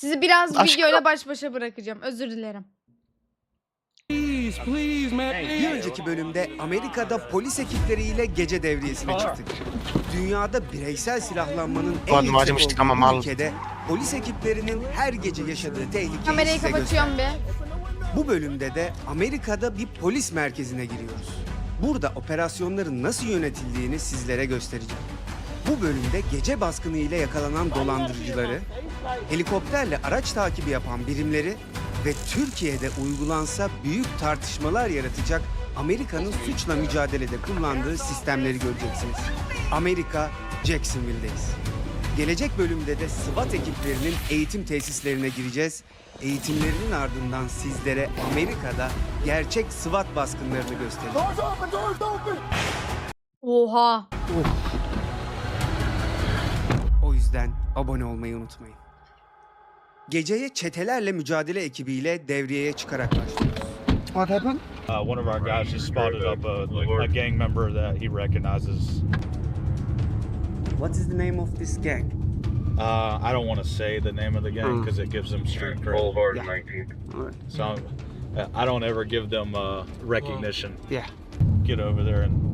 Sizi biraz Aşkım. videoyla baş başa bırakacağım. Özür dilerim. Please, please, man. Bir önceki bölümde Amerika'da polis ekipleriyle gece devriyesine çıktık. Dünyada bireysel silahlanmanın en Ulan yüksek acımıştık ama mal. ülkede polis ekiplerinin her gece yaşadığı tehlikeyi Kamerayı size kapatıyorum bir. Bu bölümde de Amerika'da bir polis merkezine giriyoruz. Burada operasyonların nasıl yönetildiğini sizlere göstereceğim. Bu bölümde gece baskını ile yakalanan dolandırıcıları, helikopterle araç takibi yapan birimleri ve Türkiye'de uygulansa büyük tartışmalar yaratacak Amerika'nın suçla mücadelede kullandığı sistemleri göreceksiniz. Amerika, Jacksonville'deyiz. Gelecek bölümde de SWAT ekiplerinin eğitim tesislerine gireceğiz. Eğitimlerinin ardından sizlere Amerika'da gerçek SWAT baskınlarını göstereceğim. Oha. O yüzden abone olmayı unutmayın. Geceye çetelerle mücadele ekibiyle devriyeye çıkarak başlıyoruz. What happened? Uh, one of our guys just spotted up a, a gang member that he recognizes. What is the name of this gang? Uh, I don't want to say the name of the gang because it gives them street cred. Boulevard Yeah. 19. So uh, I don't ever give them uh, recognition. Yeah. Get over there and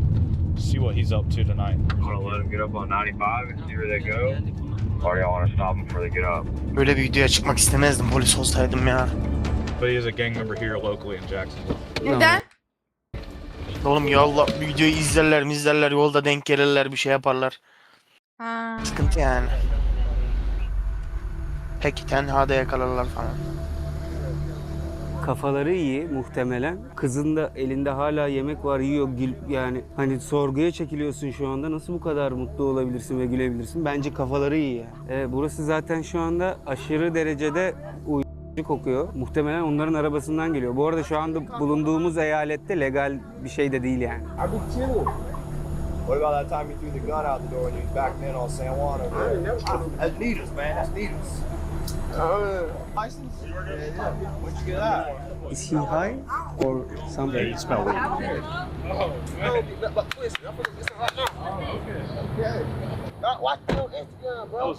see what he's up to tonight. I'm gonna let them get up on 95 and see where they go. Or y'all wanna stop them before they get up? Böyle bir videoya çıkmak istemezdim polis olsaydım ya. But he is a gang member here locally in Jacksonville. Neden? Oğlum yolda videoyu izlerler mi izlerler yolda denk gelirler bir şey yaparlar. Ha. Sıkıntı yani. Peki tenhada yakalarlar falan. Kafaları iyi muhtemelen. Kızın da elinde hala yemek var yiyor gül- yani hani sorguya çekiliyorsun şu anda nasıl bu kadar mutlu olabilirsin ve gülebilirsin? Bence kafaları iyi yani. Ee, burası zaten şu anda aşırı derecede uyuşturucu kokuyor. Muhtemelen onların arabasından geliyor. Bu arada şu anda bulunduğumuz eyalette legal bir şey de değil yani. What about that time you threw the gun out the door when you was back then on San Juan over there? That's needles, man. That's needles. Is he high or something? you smell weed. No, but- but listen, I'm gonna listen right now. Okay. Uh, Watch on Instagram, bro.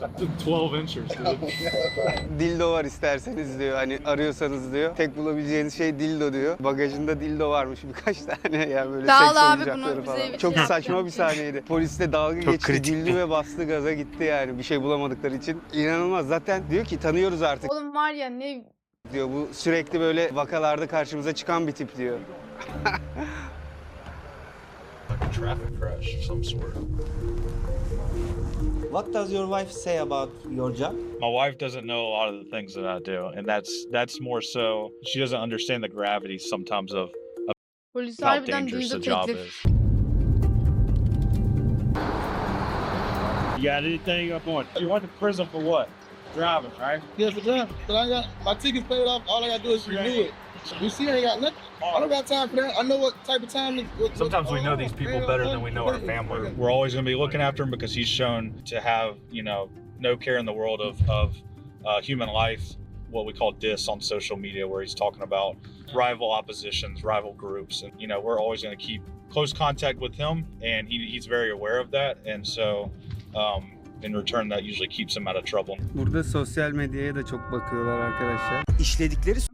12 inches, dude. Dildo var isterseniz diyor. Hani arıyorsanız diyor. Tek bulabileceğiniz şey dildo diyor. Bagajında dildo varmış birkaç tane yani böyle Sağ ol seks abi, oyuncakları bunu bize falan. bir Çok şey saçma bir sahneydi. Polisle dalga Çok geçti, kritikti. güldü ve bastı gaza gitti yani bir şey bulamadıkları için. İnanılmaz. Zaten diyor ki tanıyoruz artık Oğlum var ya ne diyor. Bu sürekli böyle vakalarda karşımıza çıkan bir tip diyor. Like a traffic crash of some sort. What does your wife say about your job? My wife doesn't know a lot of the things that I do, and that's that's more so she doesn't understand the gravity sometimes of of polis how dangerous the job is. You got anything up on? You went to prison for what? Driving, right? Yes, for them. But I got my ticket's paid off. All I gotta do is renew it. You see, I ain't got nothing. I don't got time for that. I know what type of time. What, what, Sometimes we know these people better than we know our family. We're always going to be looking after him because he's shown to have, you know, no care in the world of, of uh, human life, what we call dis on social media, where he's talking about rival oppositions, rival groups. And, you know, we're always going to keep close contact with him, and he, he's very aware of that. And so, um, in return, that usually keeps him out of trouble. Burada sosyal medyaya da çok bakıyorlar arkadaşlar. İşledikleri Tamam.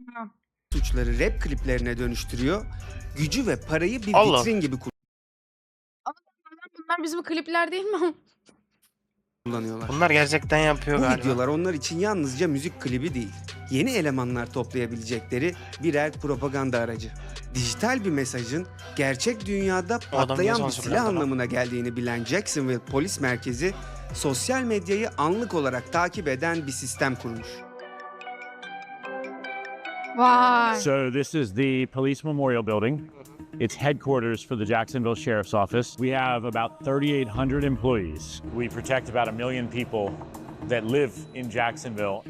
Suçları rap kliplerine dönüştürüyor. Gücü ve parayı bir Allah. vitrin gibi Bunlar bizim klipler değil mi? kullanıyorlar. Bunlar gerçekten yapıyor Bu galiba. videolar onlar için yalnızca müzik klibi değil. Yeni elemanlar toplayabilecekleri birer propaganda aracı. Dijital bir mesajın gerçek dünyada patlayan bir silah lan? anlamına geldiğini bilen Jacksonville Polis Merkezi, sosyal medyayı anlık olarak takip eden bir sistem kurmuş. Vay. So this is the Police Memorial Building. It's headquarters for the Jacksonville Sheriff's Office. We have about 3,800 employees. We protect about a million people that live in Jacksonville.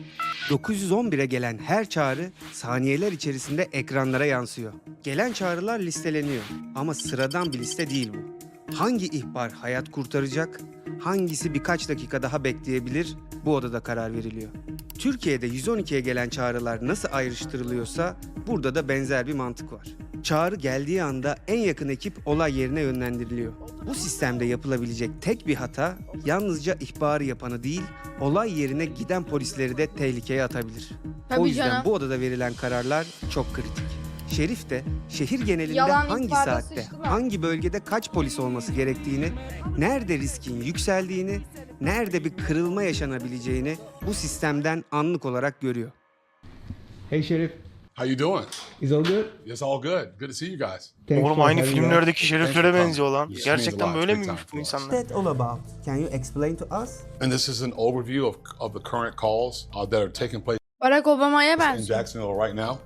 911'e gelen her çağrı saniyeler içerisinde ekranlara yansıyor. Gelen çağrılar listeleniyor ama sıradan bir liste değil bu. Hangi ihbar hayat kurtaracak, hangisi birkaç dakika daha bekleyebilir bu odada karar veriliyor. Türkiye'de 112'ye gelen çağrılar nasıl ayrıştırılıyorsa burada da benzer bir mantık var. Çağrı geldiği anda en yakın ekip olay yerine yönlendiriliyor. Bu sistemde yapılabilecek tek bir hata yalnızca ihbarı yapanı değil, olay yerine giden polisleri de tehlikeye atabilir. Tabii o yüzden canım. bu odada verilen kararlar çok kritik. Şerif de şehir genelinde Yalan hangi saatte, hangi bölgede kaç polis olması gerektiğini, nerede riskin yükseldiğini, nerede bir kırılma yaşanabileceğini bu sistemden anlık olarak görüyor. Hey, Sheriff. How you doing? Is all good? It's all good. Good to see you guys. Thanks Oğlum for aynı having us. filmlerdeki şeriflere benziyor lan. Yes, Gerçekten böyle miymiş bu insanlar? that all about? Can you explain to us? And this is an overview of, of the current calls uh, that are taking place Barack Obama'ya in benziyor. Jacksonville right now.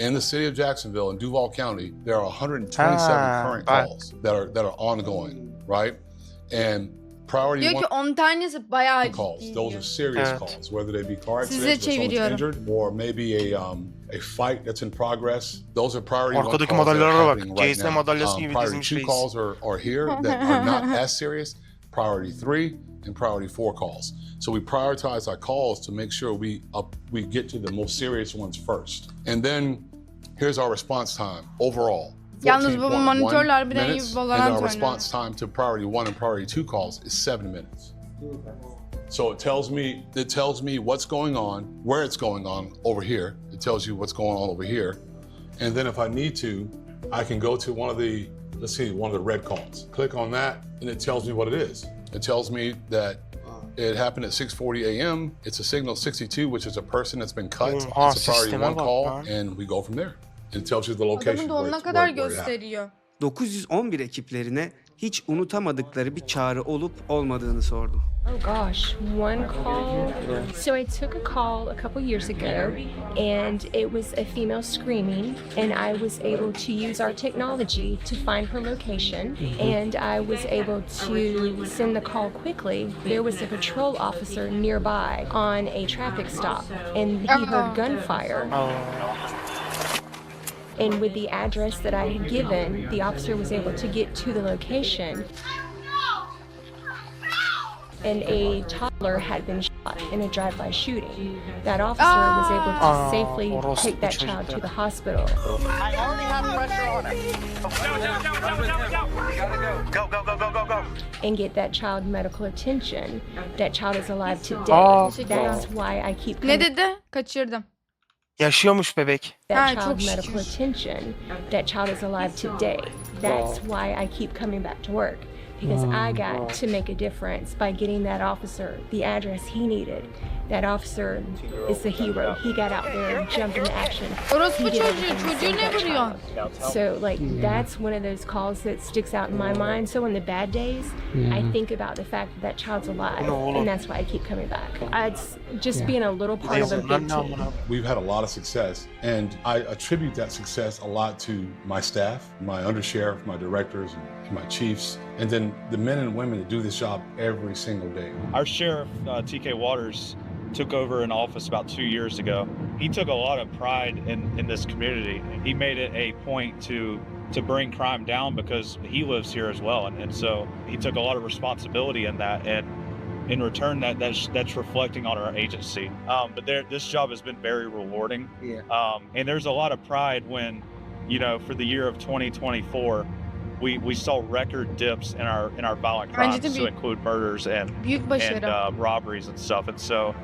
In the city of Jacksonville in Duval County, there are 127 Ah, current bak. calls that are that are ongoing, right? And priority Diyor one ki 10 tanesi bayağı calls. ciddi Those diyor. are serious Evet. calls, whether they be car Size accidents, where someone's çeviriyorum. injured, or maybe a um, a fight that's in progress. Those are priority one Arkadaki calls that are madalyalara bak. happening right GSM now. madalyası Um, gibi priority dizmiş two reis. calls are, are here that are not as serious. Priority three and priority four calls. So we prioritize our calls to make sure we up, we get to the most serious ones first. And then here's our response time overall. Yalnız bu 14.1 monitörler harbiden iyi minutes, Valorant and our oynuyor. response time to priority one and priority two calls is seven minutes. So it tells me it tells me what's going on, where it's going on over here. It tells you what's going on over here. And then if I need to, I can go to one of the let's see, one of the red calls. Click on that and it tells me what it is. It tells me that it happened at 6:40 a.m. It's a signal 62, which is a person that's been cut. Oha, It's a priority sisteme one bak call, lan. and we go from there. It tells you the location. Adamın where donuna it's- kadar where- where it happened. gösteriyor. 911 ekiplerine hiç unutamadıkları bir çağrı olup olmadığını sordum. Oh gosh, one call. So I took a call a couple years ago, and it was a female screaming, and I was able to use our technology to find her location, and I was able to send the call quickly. There was a patrol officer nearby on a traffic stop, and he heard oh. gunfire. Oh. And with the address that I had given, the officer was able to get to the location. And a toddler had been shot in a drive-by shooting. That officer was able to Ah, safely orospu take that child to çocuklar. the hospital. Go go go go go go. and get that child medical attention. That child is alive today. Oh. That's why I keep Ne coming dedi? Kaçırdım. Yaşıyormuş bebek. that child çok medical şükür. attention. That child is alive today. That's why I keep coming back to work because I got to make a difference by getting that officer the address he needed. That officer is the hero. He got out there and jumped into action. Orospu He did çocuğu. everything to Çocuğu save ne that vuruyorsun? child. So like that's one of those calls that sticks out in my mind. So in the bad days, I think about the fact that that child's alive, No, hold on. and that's why I keep coming back. It's just being a little part of a Bunlar big ne team. amına? We've had a lot of success, and I attribute that success a lot to my staff, my undersheriff, my directors, and my chiefs, and then the men and women that do this job every single day. Our sheriff, uh, TK Waters, took over in office about two years ago. He took a lot of pride in, in this community. He made it a point to to bring crime down because he lives here as well, and, and so he took a lot of responsibility in that. And in return, that that's that's reflecting on our agency. Um, but there, this job has been very rewarding. Yeah. Um, and there's a lot of pride when, you know, for the year of 2024. We, we saw record dips in our in our violent Bence crimes to büyük- include murders and and uh, robberies and stuff. And so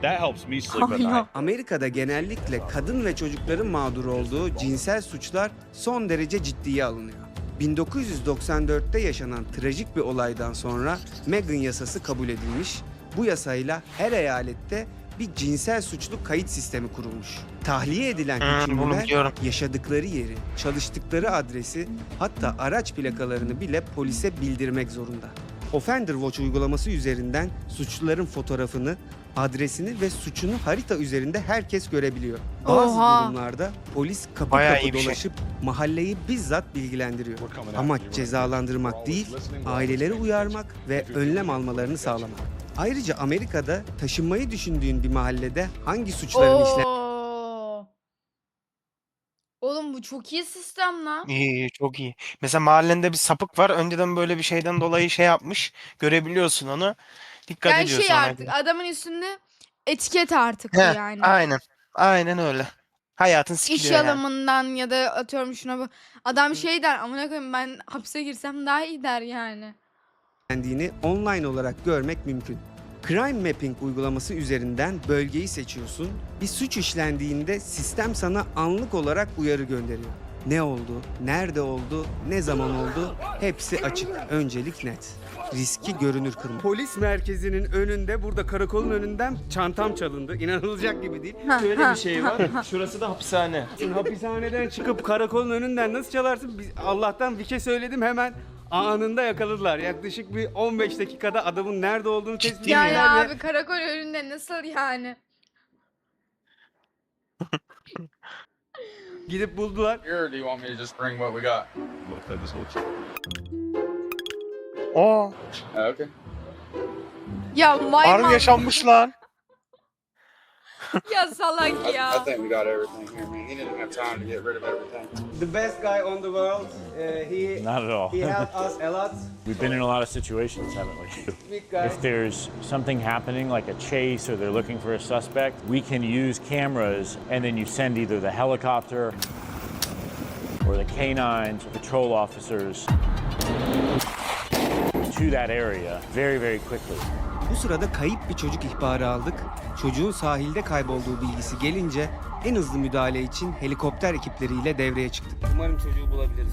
that helps me sleep at night. Amerika'da genellikle kadın ve çocukların mağdur olduğu cinsel suçlar son derece ciddiye alınıyor. 1994'te yaşanan trajik bir olaydan sonra Megan yasası kabul edilmiş. Bu yasayla her eyalette bir cinsel suçlu kayıt sistemi kurulmuş. Tahliye edilen Hmm, hükümlüler biliyorum. yaşadıkları yeri, çalıştıkları adresi hatta araç plakalarını bile polise bildirmek zorunda. Offender Watch uygulaması üzerinden suçluların fotoğrafını, adresini ve suçunu harita üzerinde herkes görebiliyor. Bazı Oha. durumlarda polis kapı Bayağı kapı bir şey. dolaşıp mahalleyi bizzat bilgilendiriyor. Amaç cezalandırmak değil, aileleri uyarmak ve önlem almalarını sağlamak. Ayrıca Amerika'da taşınmayı düşündüğün bir mahallede hangi suçların Oo. Oğlum bu çok iyi sistem lan. İyi, iyi, çok iyi. Mesela mahallende bir sapık var. Önceden böyle bir şeyden dolayı şey yapmış. Görebiliyorsun onu. Dikkat Yani ediyorsun şey artık adamın üstünde etiket artık bu Heh, yani. Aynen. Aynen öyle. Hayatın İş sikiliyor yani. alımından ya da atıyorum şuna bu. Adam şey der amına koyayım ben hapse girsem daha iyi der yani. işlendiğini online olarak görmek mümkün. Crime Mapping uygulaması üzerinden bölgeyi seçiyorsun. Bir suç işlendiğinde sistem sana anlık olarak uyarı gönderiyor. Ne oldu, nerede oldu, ne zaman oldu hepsi açık. Öncelik net. Riski görünür kırma. Polis merkezinin önünde burada karakolun önünden çantam çalındı. İnanılacak gibi değil. Şöyle bir şey var. Şurası da hapishane. Şimdi hapishaneden çıkıp karakolun önünden nasıl çalarsın? Biz Allah'tan bir şey söyledim hemen anında yakaladılar. Yaklaşık bir 15 dakikada adamın nerede olduğunu tespit ettiler ve abi karakol önünde nasıl yani? gidip buldular. Here, do you want me to just bring what we got? Oo, okay. Ya vay harbi mal- yaşanmış lan. Ya salak ya. think we got everything here, man. He didn't have time to get rid of everything. The best guy on the world. Uh, he Not at all. he helped us a lot. We've been in a lot of situations, haven't we? Big guy. If there's something happening, like a chase or they're looking for a suspect, we can use cameras and then you send either the helicopter or the canines or patrol officers to that area very, very quickly. Bu sırada kayıp bir çocuk ihbarı aldık. Çocuğun sahilde kaybolduğu bilgisi gelince en hızlı müdahale için helikopter ekipleriyle devreye çıktık. Umarım çocuğu bulabiliriz.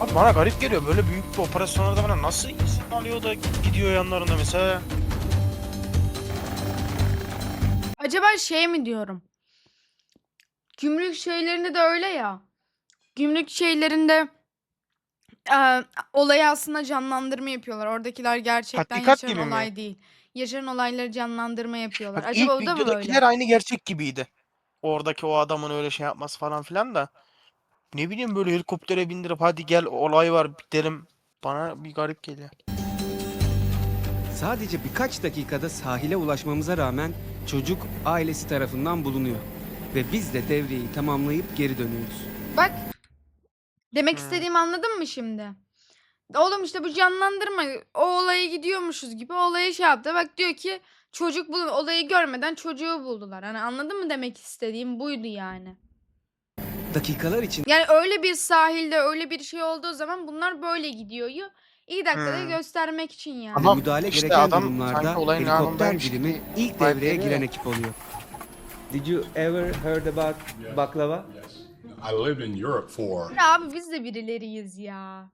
Abi bana garip geliyor. Böyle büyük bir operasyonlarda bana nasıl insan alıyor da gidiyor yanlarında mesela. Acaba şey mi diyorum? Gümrük şeylerinde de öyle ya. Gümrük şeylerinde eee olayı aslında canlandırma yapıyorlar. Oradakiler gerçekten Tatbikat yaşanan gibi mi? olay değil. Yaşanan olayları canlandırma yapıyorlar. Bak Acaba ilk o da mı videodakiler böyle? aynı gerçek gibiydi. Oradaki o adamın öyle şey yapması falan filan da. Ne bileyim böyle helikoptere bindirip hadi gel olay var gidelim. Bana bir garip geliyor. Sadece birkaç dakikada sahile ulaşmamıza rağmen çocuk ailesi tarafından bulunuyor. Ve biz de devriyeyi tamamlayıp geri dönüyoruz. Bak. Demek Hmm. istediğimi anladın mı şimdi? Oğlum işte bu canlandırma. O olaya gidiyormuşuz gibi o olayı şey yaptı. Bak diyor ki çocuk bu olayı görmeden çocuğu buldular. Hani anladın mı demek istediğim buydu yani. Dakikalar için Yani öyle bir sahilde öyle bir şey olduğu zaman bunlar böyle gidiyor. İyi dakikada Hmm. göstermek için yani. Ama müdahale işte gereken adam durumlarda sanki olayın helikopter anındaymış birimi gibi ilk devreye giren ya. ekip oluyor. Did you ever heard about baklava? I lived in Europe for Ya abi biz de birileriyiz ya.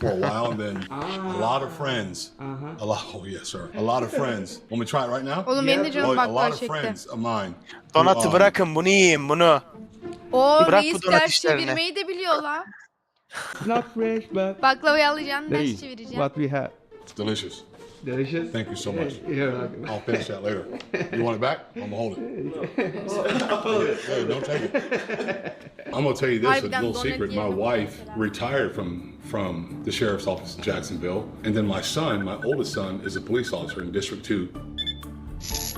for a while, and then a lot of friends. Aha. A lot. Oh yes, sir. A lot of friends. Want me to try it right now? Oğlum benim de Oh, canım a baklava lot of çekti. friends of mine. Donatı bırakın bunu yiyin bunu. O Bırak bu reis donat işlerini. çevirmeyi de biliyor la. Not fresh but Baklavayı alacaksın ters çevireceksin. what we have. It's delicious. Delicious. Thank you so much. You're welcome. I'll finish that later. You want it back? I'm gonna hold it. hey, don't take it. I'm gonna tell you this: a little secret. My wife retired from from the sheriff's office in Jacksonville, and then my son, my oldest son, is a police officer in District Two.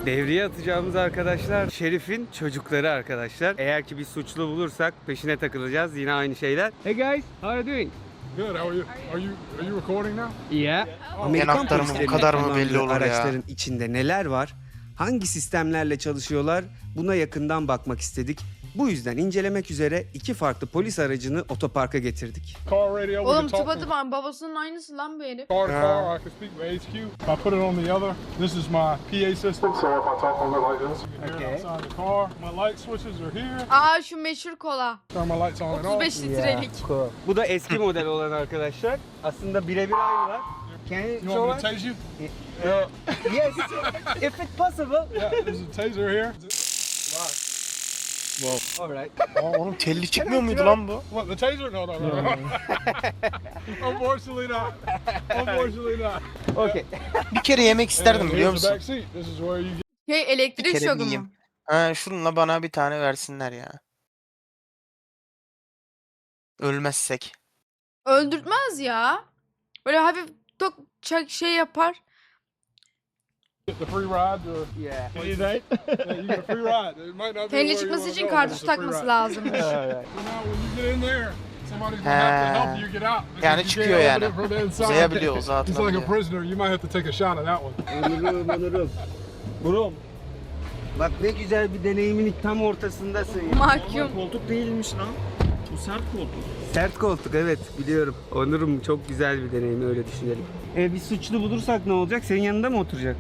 Devreye atacağımız arkadaşlar Şerif'in çocukları arkadaşlar. Eğer ki bir suçlu bulursak peşine takılacağız. Yine aynı şeyler. Hey guys, how are you doing? Good. How are you? Are you are you recording now? Yeah. Amerikan Yanaklarımın bu polislerinin kadar mı belli olur ya? araçların içinde neler var? Hangi sistemlerle çalışıyorlar? Buna yakından bakmak istedik. Bu yüzden incelemek üzere iki farklı polis aracını otoparka getirdik. Car radio. we Oğlum tıpa from tıpa babasının aynısı lan bu herif. Car Yeah. car. I can speak with HQ. If I put it on the other, this is my PA system. So if I talk on it like this, you can hear it outside the car. My light switches are here. Aa şu meşhur kola. Turn my lights on and off. 35 litrelik. Bu da eski model olan arkadaşlar. Aslında birebir aynılar. Can you You want me to tase you? yes, if it's possible. Yeah, there's a taser here. Alright. Aa, oğlum telli çıkmıyor muydu lan bu? What, the taser? No, no, no. Unfortunately not. Unfortunately not. Okay. Bir kere yemek isterdim biliyor musun? back seat. This is where you get Şey Bir elektrik kere şoku mu? yiyeyim. Ha, şununla bana bir tane versinler ya. Ölmezsek. Öldürtmez ya. Böyle hafif tok çak şey yapar. The free ride or Yeah. anything. yeah, you get a free ride. It might not be you çıkması için kartuş takması lazımmış. Because Yani çıkıyor yani. Uzayabiliyor, uzağa It's like a prisoner. You might have to take a shot at that one. Brom. Bak ne güzel bir deneyimin tam ortasındasın ya. Mahkum. Koltuk değilmiş lan. Bu sert koltuk. Sert koltuk evet biliyorum. Onurum çok güzel bir deneyim öyle düşünelim. E bir suçlu bulursak ne olacak? Senin yanında mı oturacak?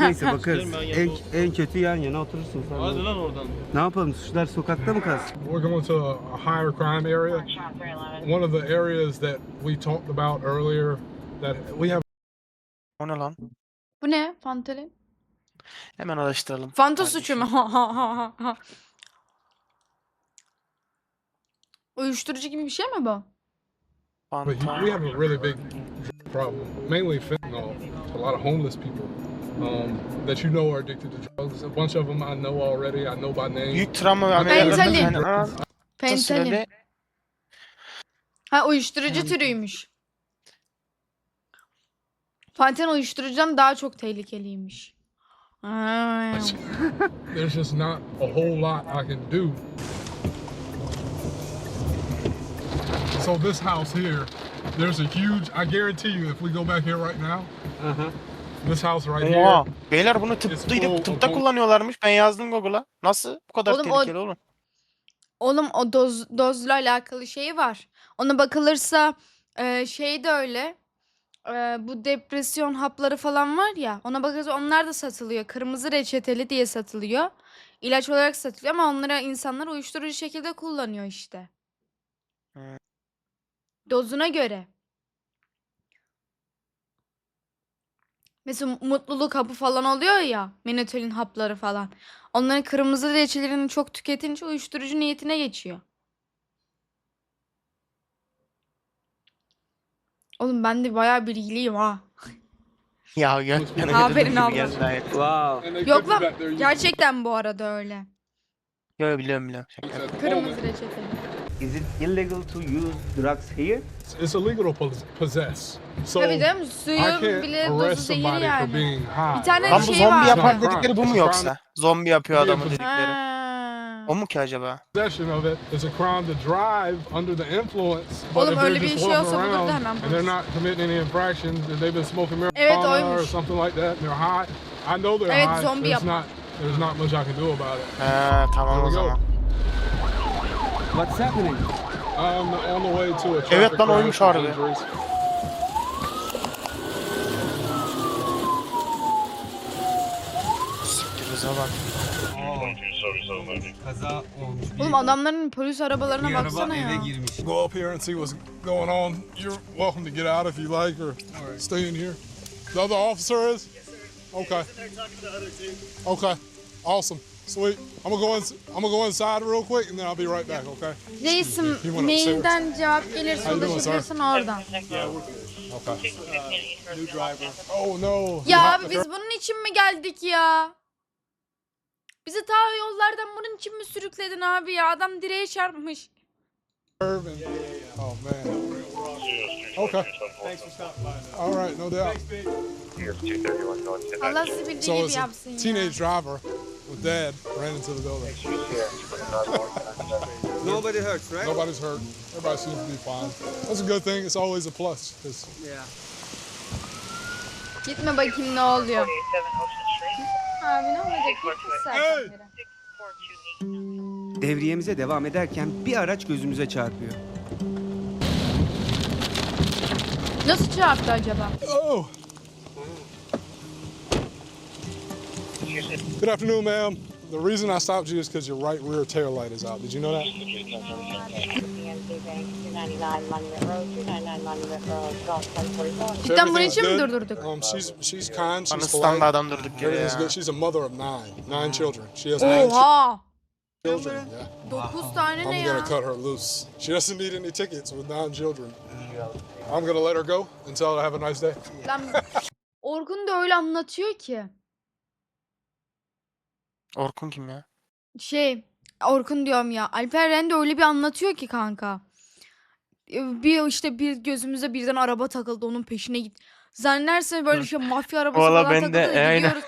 Neyse bakarız. En, en kötü yan yana oturursun sen. Hadi lan oradan. Ne yapalım suçlular sokakta mı kalsın? We're going to a higher crime area. One of the areas that we talked about earlier that we have O ne lan? Bu ne? Fantali? Hemen araştıralım. Fanta suçu mu? Uyuşturucu gibi bir şey mi bu? But we have a really big problem, mainly fentanyl. A lot of homeless people um, that you know are addicted to drugs. A bunch of them I know already. I know by name. Büyük travma yani aa, kısa Fentanil. Ha uyuşturucu türüymüş. Fentanyl uyuşturucudan daha çok tehlikeliymiş. Ha. There's just not a whole lot I can do. So this house here, there's a huge. I guarantee you, if we go back here right now, this house right Oha. here. Beyler bunu It's full tıpta, kullanıyorlarmış. Ben yazdım Google'a. Nasıl? Bu kadar Oğlum o- tehlikeli oğlum. Oğlum o doz, dozla alakalı şeyi var. Ona bakılırsa e, şey de öyle. E, bu depresyon hapları falan var ya. Ona bakılırsa onlar da satılıyor. Kırmızı reçeteli diye satılıyor. İlaç olarak satılıyor ama onları insanlar uyuşturucu şekilde kullanıyor işte. Dozuna göre. Mesela mutluluk hapı falan oluyor ya. Menotolin hapları falan. Onların kırmızı reçelerini çok tüketince uyuşturucu niyetine geçiyor. Oğlum ben de bayağı bilgiliyim ha. Ya gökten Aferin abla. Wow. Yok lan gerçekten bu arada öyle. Yo biliyorum biliyorum. Şaka. Kırmızı reçeteli. Is it illegal to use drugs here? It's illegal to pos- possess. So Tabii canım I suyun can't bile dozu arrest zehir somebody for yani. being high. Bir tane Lan bu şey zombi vardı. yapar dedikleri bu mu yoksa? Zombi yapıyor adamı but- dedikleri. Ha. O mu ki acaba? Possession of it is a crime to drive under the influence. But Oğlum öyle bir just şey olsa bulurdu around hemen and polis. they're not committing any infractions and they've been smoking marijuana Evet, or oymuş. something like that and they're high, I know they're Evet, high. zombi not there's not much I can do about it. He tamam o zaman. What's happening? I'm on the way to a Evet lan, oymuş harbi. injuries. Siktir bize bak. Kaza olmuş. Oğlum adamların polis arabalarına bir araba baksana ya. eve girmiş. Go up here and see what's going on. You're welcome to get out if you like or stay in here. The other officer is? Okay. Okay. Awesome. Sweet. I'm gonna go in, I'm gonna go inside real quick and then I'll be right back, okay? Reisim wanna mailden cevap gelirse sir? ulaşabilirsin oradan. Okay. Oh no. Ya abi biz bunun için mi geldik ya? Bizi ta yollardan bunun için mi sürükledin abi ya? Adam direğe çarpmış. Oh man. Okay. All right, no doubt. Here's 231 North Tip. Allah sizi bildiği So gibi it's a ya. teenage driver with dad ran into the building. Nobody hurts, right? Nobody's hurt. Everybody seems to be fine. That's a good thing. It's always a plus. 'cause Yeah. Gitme bakayım ne oluyor. Abi ne olacak? Gitmiş zaten biri. Devriyemize devam ederken bir araç gözümüze çarpıyor. Nasıl çarptı acaba? Oh. Good afternoon, ma'am. The reason I stopped you is because your right rear tail light is out. Did you know that? Cidden bunun için mi durdurduk? Um, she's she's kind. She's polite. adam durduk yere Everything's ya. good. She's a mother of nine, nine children. She has nine Oha! children. Yeah. 9 tane ne I'm ya? gonna cut her loose. She doesn't need any tickets with nine children. I'm gonna let her go and tell her to have a nice day. Lan Orkun da öyle anlatıyor ki. Orkun kim ya? Şey, Orkun diyorum ya. Alper Ren de öyle bir anlatıyor ki kanka. Ee, Bir işte bir gözümüze birden araba takıldı onun peşine git. Zannederse böyle şey mafya arabası Valla falan ben takıldı de, da aynen. gidiyoruz.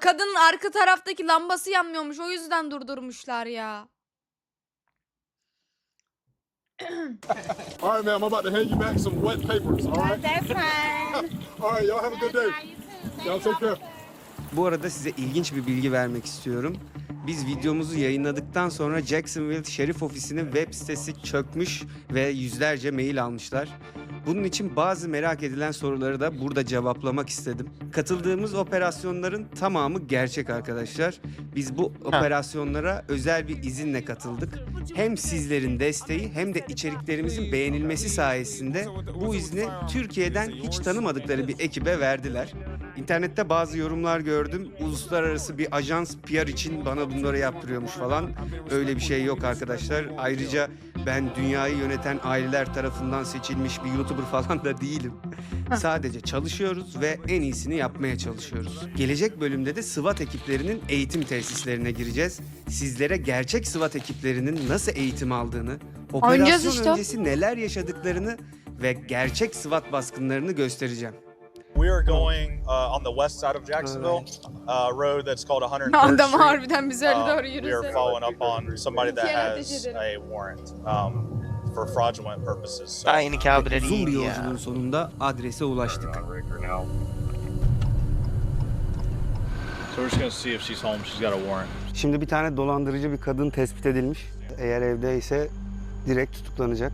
Kadının arka taraftaki lambası yanmıyormuş. O yüzden durdurmuşlar ya. All right, ma'am. I'm about to hand you back some wet papers. All right. That's fine. All right, y'all have a good day. Y'all take care. Bu arada size ilginç bir bilgi vermek istiyorum. Biz videomuzu yayınladıktan sonra Jacksonville Şerif Ofisi'nin web sitesi çökmüş ve yüzlerce mail almışlar. Bunun için bazı merak edilen soruları da burada cevaplamak istedim. Katıldığımız operasyonların tamamı gerçek arkadaşlar. Biz bu operasyonlara özel bir izinle katıldık. Hem sizlerin desteği hem de içeriklerimizin beğenilmesi sayesinde bu izni Türkiye'den hiç tanımadıkları bir ekibe verdiler. İnternette bazı yorumlar gördüm. Uluslararası bir ajans PR için bana bunları yaptırıyormuş falan. Öyle bir şey yok arkadaşlar. Ayrıca ben dünyayı yöneten aileler tarafından seçilmiş bir YouTuber falan da değilim. Sadece çalışıyoruz ve en iyisini yapmaya çalışıyoruz. Gelecek bölümde de SWAT ekiplerinin eğitim tesislerine gireceğiz. Sizlere gerçek SWAT ekiplerinin nasıl eğitim aldığını, operasyon işte. öncesi neler yaşadıklarını ve gerçek SWAT baskınlarını göstereceğim. We are going uh, on the west side of Jacksonville, uh, road that's called 103rd Adam Street. harbiden bize öyle Um, doğru we are yürüse. following up on somebody that has a warrant um, for fraudulent purposes. So Aynı kabiler Uzun bir ya. yolculuğun sonunda adrese ulaştık. So we're just gonna see if she's home. She's got a warrant. Şimdi bir tane dolandırıcı bir kadın tespit edilmiş. Eğer evdeyse direkt tutuklanacak.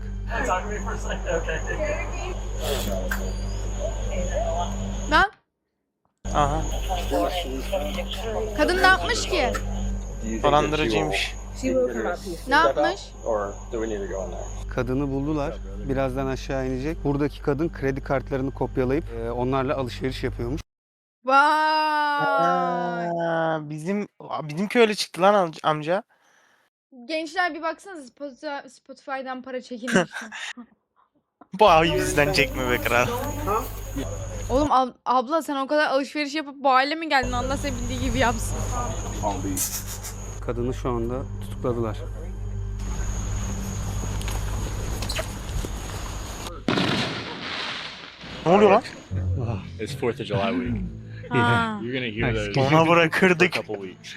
Lan Aha. kadın ne yapmış ki? Dolandırıcıymış. Ne yapmış? Kadını buldular. Birazdan aşağı inecek. Buradaki kadın kredi kartlarını kopyalayıp e, onlarla alışveriş yapıyormuş. Vay. Aa, bizim bizimki öyle çıktı lan amca- amca. Gençler bir baksanıza Spotify- Spotify'dan para çekilmiş. Bu ayı bizden çekme be kral. Oğlum ab- abla sen o kadar alışveriş yapıp bu hale mi geldin? Allah sen bildiği gibi yapsın. Kadını şu anda tutukladılar. Ne oluyor lan? It's 4th of July week. Ha. You're gonna hear those Ona a bırakırdık. couple weeks.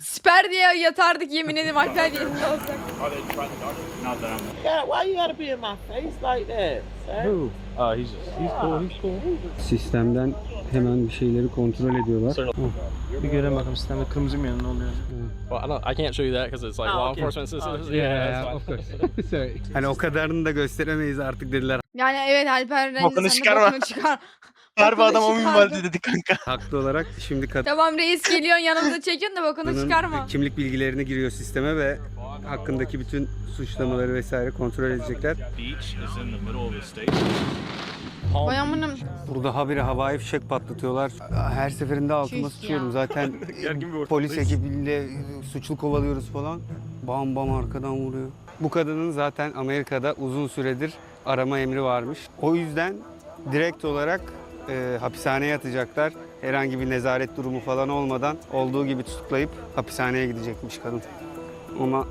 Siper diye yatardık yemin ederim Alper yerinde olsak. Yeah, why you gotta be in my face like that? Sir? Uh, he's he's cool. He's cool. Sistemden hemen bir şeyleri kontrol ediyorlar. Bir görelim bakalım sistemde kırmızı mı yanında oluyor? Well, I don't. I can't show you that because it's like Oh, law okay. enforcement systems. yeah, that's fine. Hani o kadarını da gösteremeyiz artık dediler. Yani evet Alper Reis Bokunu sen de çıkarma. bokunu çıkar. Harbi adam o minvalde dedi kanka. Haklı olarak şimdi kadının Tamam reis geliyorsun yanımıza çekiyorsun da bokunu çıkarma. kimlik bilgilerini giriyor sisteme ve hakkındaki bütün suçlamaları vesaire kontrol edecekler. Beach is in the middle of the state. Vay amınım. Burada habire havai fişek patlatıyorlar. Her seferinde altıma Tüh sıçıyorum. ya. Zaten polis ekibiyle suçlu kovalıyoruz falan. Bam bam arkadan vuruyor. Bu kadının zaten Amerika'da uzun süredir arama emri varmış. O yüzden direkt olarak e, hapishaneye atacaklar. Herhangi bir nezaret durumu falan olmadan olduğu gibi tutuklayıp hapishaneye gidecekmiş kadın. Ama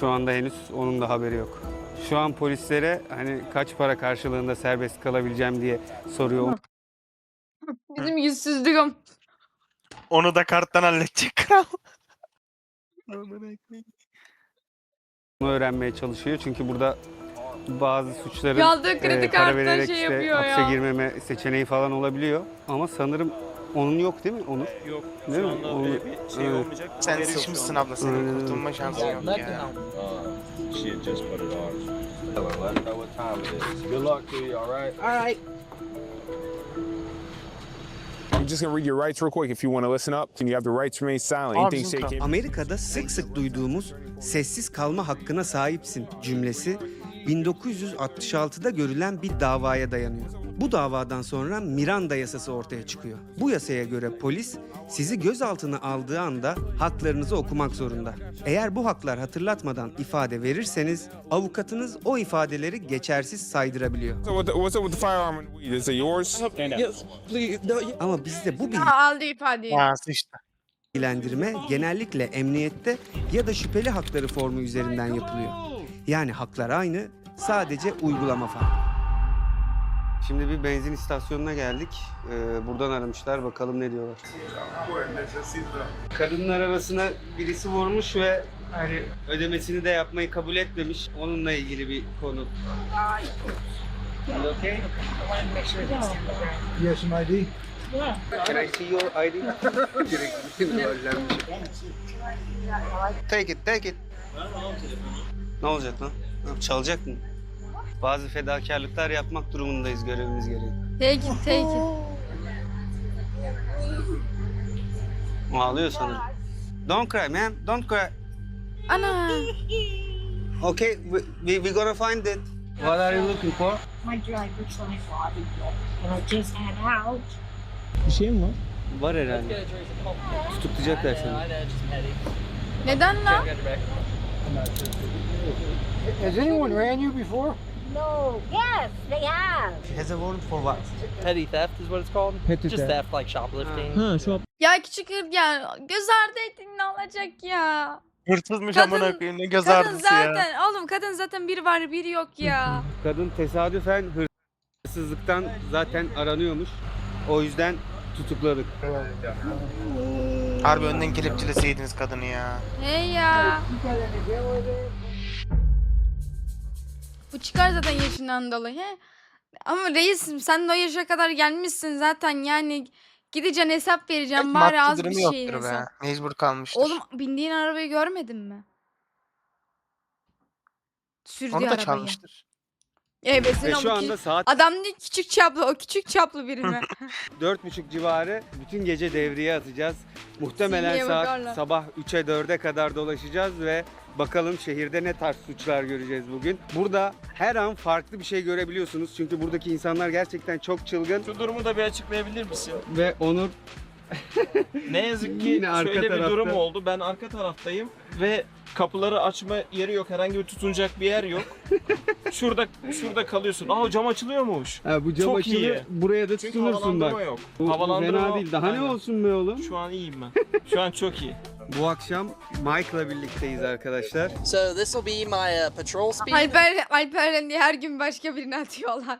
şu anda henüz onun da haberi yok. Şu an polislere hani kaç para karşılığında serbest kalabileceğim diye soruyor. Bizim yüzsüzlüğüm. Onu da karttan halledecek kral. Onu öğrenmeye çalışıyor. Çünkü burada bazı suçların Yaldığı kredi e, para karttan vererek şey işte yapıyor hapse ya. girmeme seçeneği falan olabiliyor. Ama sanırım onun yok değil mi? Onur? Yok. Değil mi? Onu- evet. olmayacak. Sen sıçmışsın abla senin kurtulma şansın yok ya. She had just put it on. Let us know what time it is. Good luck to you, all right? All right. I'm just gonna read your rights real quick if you want to listen up. And you have the right to remain silent. Aa, Anything bizim shaking. Amerika'da sık sık duyduğumuz sessiz kalma hakkına sahipsin cümlesi 1966'da görülen bir davaya dayanıyor. Bu davadan sonra Miranda yasası ortaya çıkıyor. Bu yasaya göre polis sizi gözaltına aldığı anda haklarınızı okumak zorunda. Eğer bu haklar hatırlatmadan ifade verirseniz avukatınız o ifadeleri geçersiz saydırabiliyor. Ama bizde bu Ha, aldı ifadeyi. Sıçtı. bilgilendirme genellikle emniyette ya da şüpheli hakları formu üzerinden yapılıyor. Yani haklar aynı, sadece uygulama farklı. Şimdi bir benzin istasyonuna geldik. Ee, buradan aramışlar. Bakalım ne diyorlar. Kadının arabasına birisi vurmuş ve hani ödemesini de yapmayı kabul etmemiş. Onunla ilgili bir konu. Okay? Have some ID? Can I see your ID? take it, take it. Ne olacak lan? Çalacak mı? Bazı fedakarlıklar yapmak durumundayız görevimiz gereği. Take it take it. O ağlıyor sanırım. Don't cry man, don't cry. Ana. Okay, we, we, we gonna find it. What are you looking for? My driver's license. And I just had out. Bir şey mi var? Var herhalde. Tutuklayacaklar seni. Neden lan? Has anyone ran you before? No. Yes, they have. Has a warrant for what? Petty theft is what it's called. Petty Just theft. theft like shoplifting. Ha, shop. Ya küçük hır ya göz ardı ettin ne olacak ya? Hırsızmış Kadın- amına koyayım ne göz Kadın ardısı ya. zaten oğlum kadın zaten bir var bir yok ya. Kadın tesadüfen hırsızlıktan zaten aranıyormuş. O yüzden tutukladık. Harbi önden kelepçeleseydiniz kadını ya. Hey ya. Bu çıkar zaten yaşından dolayı. He? Ama reisim sen de o yaşa kadar gelmişsin zaten yani gideceksin hesap vereceksin bari az bir durumu şey yoktur be. hesap. Mecbur kalmıştır. Oğlum bindiğin arabayı görmedin mi? Sürdüğü Onu da arabayı. çalmıştır. Evet Ve şu anda ki- saat Adam değil küçük çaplı o küçük çaplı biri mi? dört buçuk civarı bütün gece devreye atacağız. Muhtemelen saat sabah 3'e 4'e kadar dolaşacağız ve bakalım şehirde ne tarz suçlar göreceğiz bugün. Burada her an farklı bir şey görebiliyorsunuz. Çünkü buradaki insanlar gerçekten çok çılgın. Şu durumu da bir açıklayabilir misin? Ve Onur Ne yazık ki Yine arka şöyle bir tarafta. durum oldu. Ben arka taraftayım ve kapıları açma yeri yok. Herhangi bir tutunacak bir yer yok. şurada şurada kalıyorsun. Aa cam açılıyormuş. Ha, bu cam Çok açılı iyi. buraya da Çünkü tutunursun havalandırma bak. yok. Bu, bu Havalandırma fena değil. Daha ne Aynen. olsun be oğlum? Şu an iyiyim ben. Şu an çok iyi. Bu akşam Mike'la birlikteyiz arkadaşlar. So this will be my uh, patrol speed. Alper, Alperen diye her gün başka birini atıyorlar.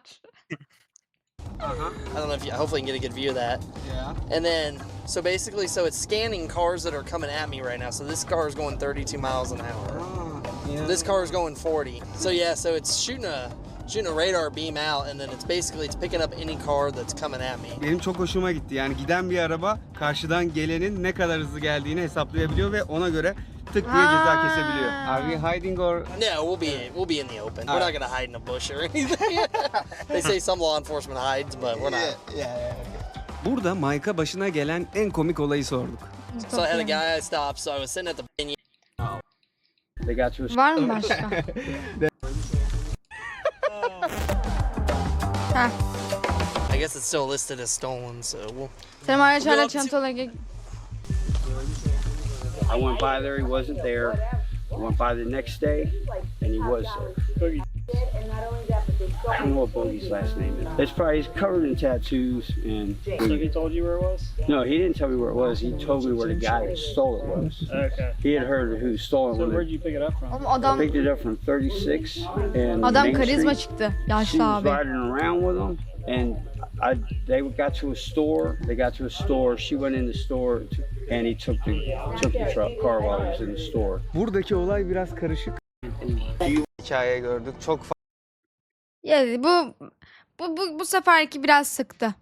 I don't know if you, hopefully you can get a good view of that. Yeah. And then, so basically, so it's scanning cars that are coming at me right now. So this car is going 32 miles an hour. This car is going 40. So yeah, so it's shooting a shooting a radar beam out, and then it's basically it's picking up any car that's coming at me. Benim çok hoşuma gitti. Yani giden bir araba karşıdan gelenin ne kadar hızlı geldiğini hesaplayabiliyor ve ona göre tık diye ceza kesebiliyor. Are we hiding or No, we'll be we'll be in the open. We're not gonna hide in a bush or anything. they say some law enforcement hides, but we're not. Burada Mike'a başına gelen en komik olayı sorduk. So I had a guy I stopped. So I was sitting at the and They got you Var mı başka? Heh. I guess it's still listed as stolen. So we'll. Senin araç hala çantalara I went by there, he wasn't there. I went by the next day, and he was there. I don't know what Bogey's last name is. It's probably he's covered in tattoos and. So he told you where it was? No, he didn't tell me where it was. He told me where the guy that stole it was. Okay. He had heard who stole it. So where'd you pick it up from? Oğlum I adam picked it up from 36 and adam Main karizma Street. çıktı. She Yaşlı was abi. riding around with him, and I they got to a store. They got to a store. She went in the store, and he took the took the truck car while he was in the store. Buradaki olay biraz karışık. Hikaye gördük. Çok Yani bu bu bu, bu seferki biraz sıktı.